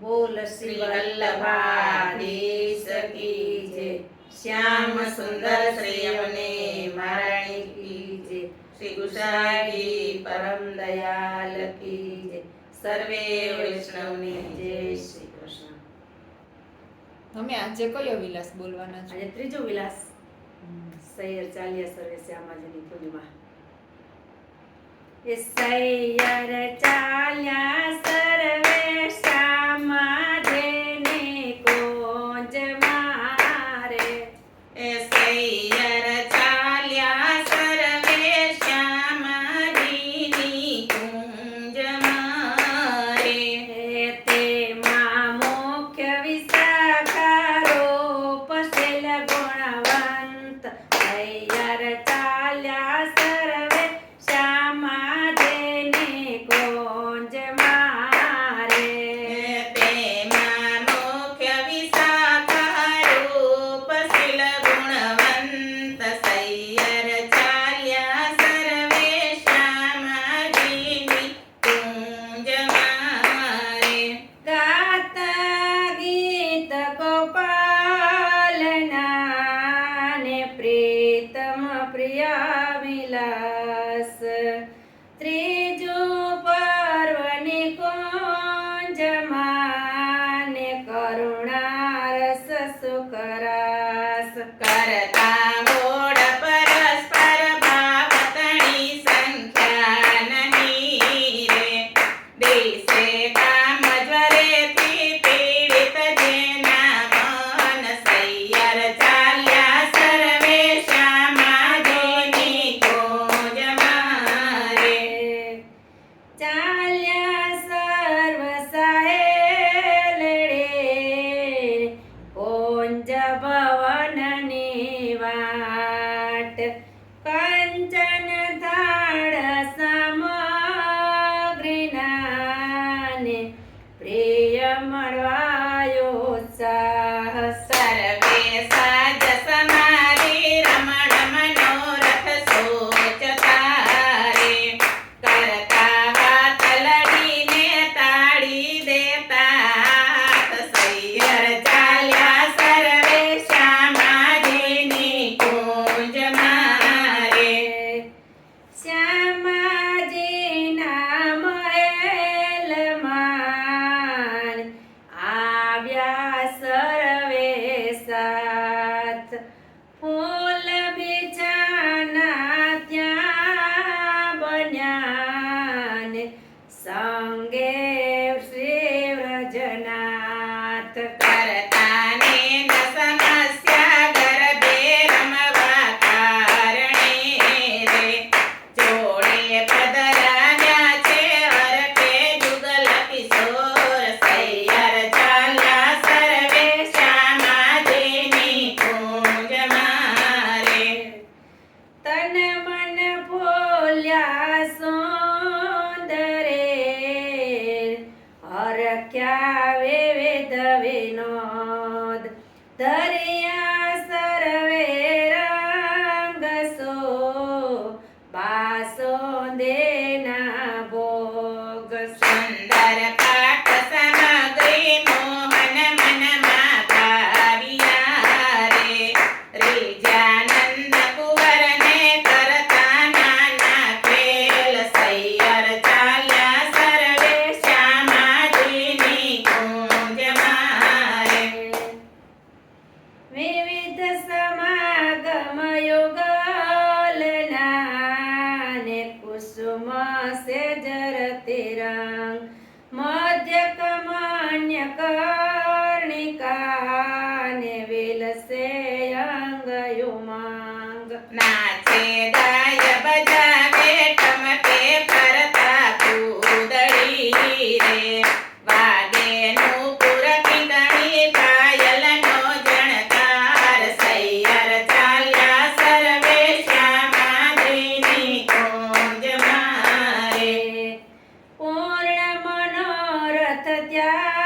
બોલ શ્રી વલ્લભા દેશ કી શ્યામ સુંદર શ્રી અમને મારાણી શ્રી ગુસાઈ પરમ દયાલ કી સર્વે વૈષ્ણવની જય શ્રી કૃષ્ણ. તમે આજે કયો વિલાસ બોલવાના છો? આજે ત્રીજો વિલાસ. સૈયર ચાલ્યા સર્વે શ્યામાજીની પૂજમાં એ સૈયર ચાલ્યા સર્વે ಮಾತು ಕರತಾನೆ ನಸನ નોદ ધરિયા સરવે રંગ સો બાસો દેના ભોગ સુંદર રંગ મધ્ય કમાન્ય કર્ણિકા ને વેલસે અંગ યુમાંગ નાચે દાય બજા Maria.